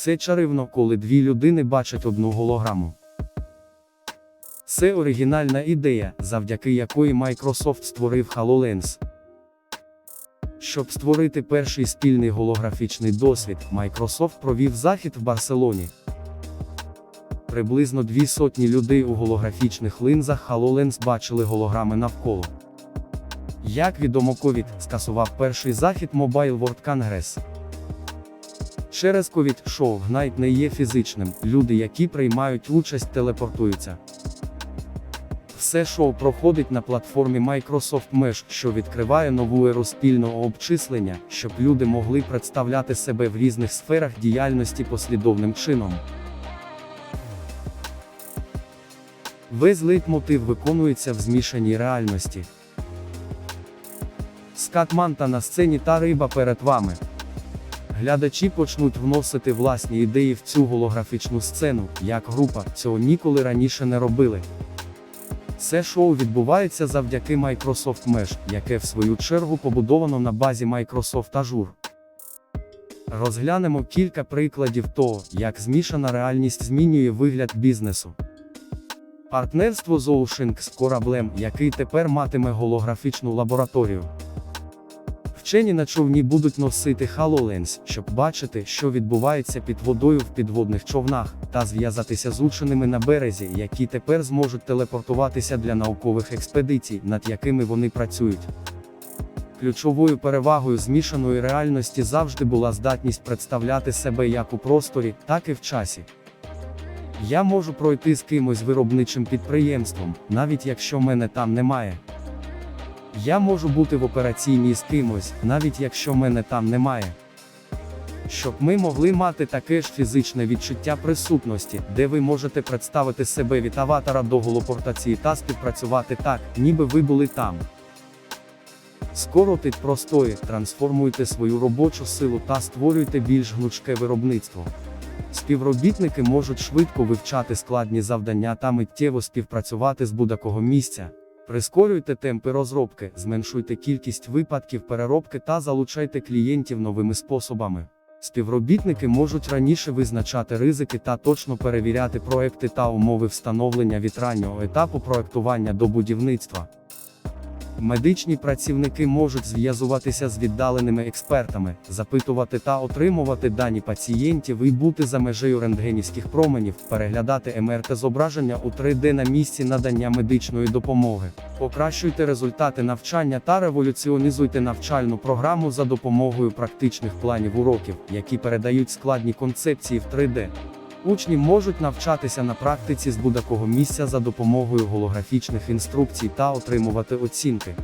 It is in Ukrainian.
Це чаривно, коли дві людини бачать одну голограму. Це оригінальна ідея, завдяки якої Microsoft створив HoloLens. Щоб створити перший спільний голографічний досвід, Microsoft провів захід в Барселоні. Приблизно дві сотні людей у голографічних линзах HoloLens бачили голограми навколо. Як відомо COVID скасував перший захід Mobile World Congress. Через COVID шоу Гнайт не є фізичним, люди, які приймають участь, телепортуються. Все шоу проходить на платформі Microsoft Mesh, що відкриває нову еру спільного обчислення, щоб люди могли представляти себе в різних сферах діяльності послідовним чином. Весь лейтмотив виконується в змішаній реальності. Скатманта на сцені та риба перед вами. Глядачі почнуть вносити власні ідеї в цю голографічну сцену, як група, цього ніколи раніше не робили. Це шоу відбувається завдяки Microsoft Mesh, яке в свою чергу побудовано на базі Microsoft Azure. Розглянемо кілька прикладів того, як змішана реальність змінює вигляд бізнесу. Партнерство з Ocean з кораблем, який тепер матиме голографічну лабораторію. Вчені на човні будуть носити HoloLens, щоб бачити, що відбувається під водою в підводних човнах, та зв'язатися з ученими на березі, які тепер зможуть телепортуватися для наукових експедицій, над якими вони працюють. Ключовою перевагою змішаної реальності завжди була здатність представляти себе як у просторі, так і в часі. Я можу пройти з кимось виробничим підприємством, навіть якщо мене там немає. Я можу бути в операційній з кимось, навіть якщо мене там немає. Щоб ми могли мати таке ж фізичне відчуття присутності, де ви можете представити себе від аватара до голопортації та співпрацювати так, ніби ви були там. Скоротить простої, трансформуйте свою робочу силу та створюйте більш гнучке виробництво. Співробітники можуть швидко вивчати складні завдання та миттєво співпрацювати з будь-якого місця. Прискорюйте темпи розробки, зменшуйте кількість випадків переробки та залучайте клієнтів новими способами. Співробітники можуть раніше визначати ризики та точно перевіряти проекти та умови встановлення від раннього етапу проектування до будівництва. Медичні працівники можуть зв'язуватися з віддаленими експертами, запитувати та отримувати дані пацієнтів і бути за межею рентгенівських променів, переглядати МРТ зображення у 3D на місці надання медичної допомоги. Покращуйте результати навчання та революціонізуйте навчальну програму за допомогою практичних планів уроків, які передають складні концепції в 3D. Учні можуть навчатися на практиці з будь-якого місця за допомогою голографічних інструкцій та отримувати оцінки.